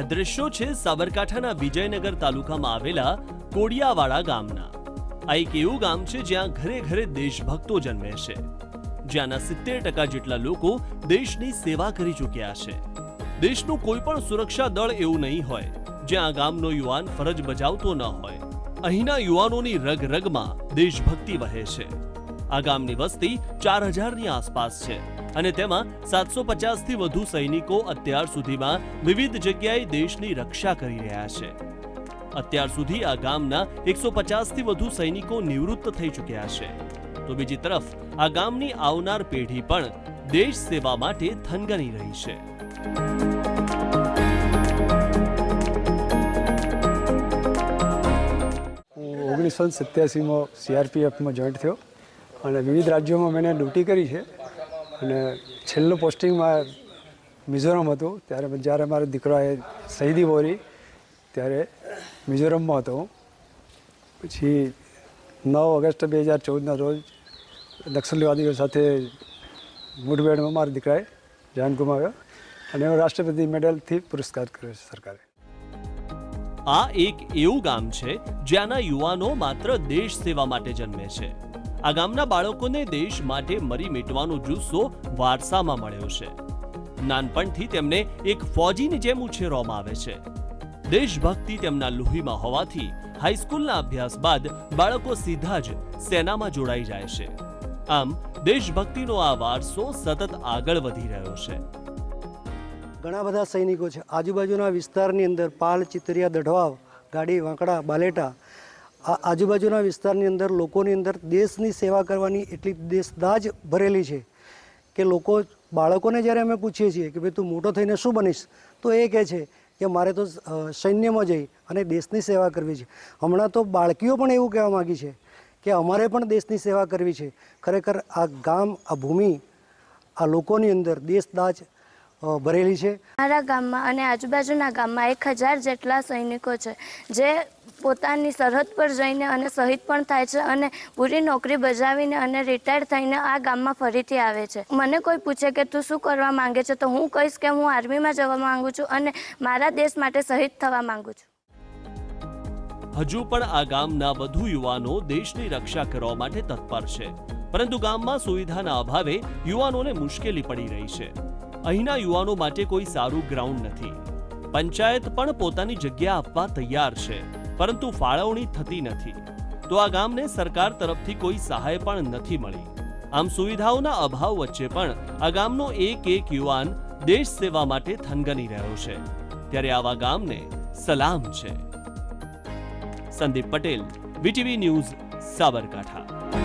દ્રશ્યો છે સાબરકાંઠાના વિજયનગર તાલુકામાં આવેલા કોડિયાવાડા ગામના. આ એક એવું ગામ છે જ્યાં ઘરે ઘરે દેશભક્તો જન્મે છે જ્યાંના સિત્તેર ટકા જેટલા લોકો દેશની સેવા કરી ચૂક્યા છે. દેશનું કોઈ પણ સુરક્ષા દળ એવું નહીં હોય, જ્યાં ગામનો યુવાન ફરજ બજાવતો ન હોય. અહીંના યુવાનોની રગ રગમાં દેશભક્તિ વહે છે. આ ગામની વસ્તી ચાર હજારની આસપાસ છે. અને તેમાં સાતસો પચાસથી વધુ સૈનિકો અત્યાર સુધીમાં વિવિધ જગ્યાએ દેશની રક્ષા કરી રહ્યા છે. અત્યાર સુધી આ ગામના એકસો પચાસથી વધુ સૈનિકો નિવૃત્ત થઈ ચૂક્યા છે. તો બીજી તરફ, આ ગામની આવનાર પેઢી પણ દેશ સેવા માટે થનગની રહી છે. ઓગણીસો સત્યાસીમાં સીઆરપીએફમાં જોઈન્ટ થયો. અને વિવિધ રાજ્યોમાં મેં ડ્યુટી કરી છે. અને છેલ્લું પોસ્ટિંગમાં મિઝોરમ હતું. ત્યારે જ્યારે મારો દીકરાએ શહીદી બોરી, ત્યારે મિઝોરમમાં હતો પછી નવ ઓગસ્ટ બે હજાર ચૌદના રોજ નક્સલવાદીઓ સાથે મુઠભેડમાં મારા દીકરાએ જાન ગુમાવ્યો અને એનો રાષ્ટ્રપતિ મેડલથી પુરસ્કાર કર્યો છે સરકારે. આ એક એવું ગામ છે જ્યાંના યુવાનો માત્ર દેશ સેવા માટે જન્મે છે. આ ગામના બાળકોને દેશ માટે મરી મિટવાનો જુસ્સો વારસામાં મળ્યો છે. નાનપણથી તેમને એક ફોજીની જેમ ઉછેરવામાં આવે છે. દેશભક્તિ તેમના લોહીમાં હોવાથી હાઈસ્કૂલના અભ્યાસ બાદ બાળકો સીધા જ સેનામાં જોડાઈ જાય છે. આમ, દેશભક્તિનો આ વારસો સતત આગળ વધી રહ્યો છે. ઘણા બધા સૈનિકો છે. આજુબાજુના વિસ્તારની અંદર પાલ, ચિતરિયા, દઢવાવ, ગાડી, વાંકડા, બાલેટા આ આજુબાજુના વિસ્તારની અંદર, લોકોની અંદર દેશની સેવા કરવાની એટલી દેશદાજ ભરેલી છે કે લોકો બાળકોને જ્યારે અમે પૂછીએ છીએ કે ભાઈ, તું મોટો થઈને શું બનીશ? તો એ કહે છે કે મારે તો સૈન્યમાં જઈ અને દેશની સેવા કરવી છે. હમણાં તો બાળકીઓ પણ એવું કહેવા માગી છે કે અમારે પણ દેશની સેવા કરવી છે. ખરેખર આ ગામ, આ ભૂમિ, આ લોકોની અંદર દેશદાજ ભરેલી છે. મારા ગામમાં અને આજુબાજુના ગામમાં એક હજાર જેટલા સૈનિકો છે, જે પોતાની સરહદ પર જઈને અને શહીદ પણ થાય છે અને પૂરી નોકરી બજાવીને અને રિટાયર થઈને આ ગામમાં ફરીથી આવે છે. મને કોઈ પૂછે કે તું શું કરવા માંગે છે તો હું કહીશ કે હું આર્મીમાં જવા માંગુ છું અને મારા દેશ માટે શહીદ થવા માંગુ છું. હજુ પણ આ ગામના વધુ યુવાનો દેશની રક્ષા કરવા માટે તત્પર છે. પરંતુ ગામમાં સુવિધાના અભાવે યુવાનોને મુશ્કેલી પડી રહી છે. અહીંના યુવાનો માટે કોઈ સારું ગ્રાઉન્ડ નથી. પંચાયત પણ પોતાની જગ્યા આપવા તૈયાર છે. પરંતુ ફાળવણી થતી નથી. તો આ ગામને સરકાર તરફથી કોઈ સહાય પણ નથી મળી. આમ સુવિધાઓના અભાવ વચ્ચે પણ આ ગામનો એક એક યુવાન દેશ સેવા માટે થનગની રહ્યો છે. ત્યારે આવા ગામને સલામ છે. Sandeep Patel, VTV news, Sabarkantha.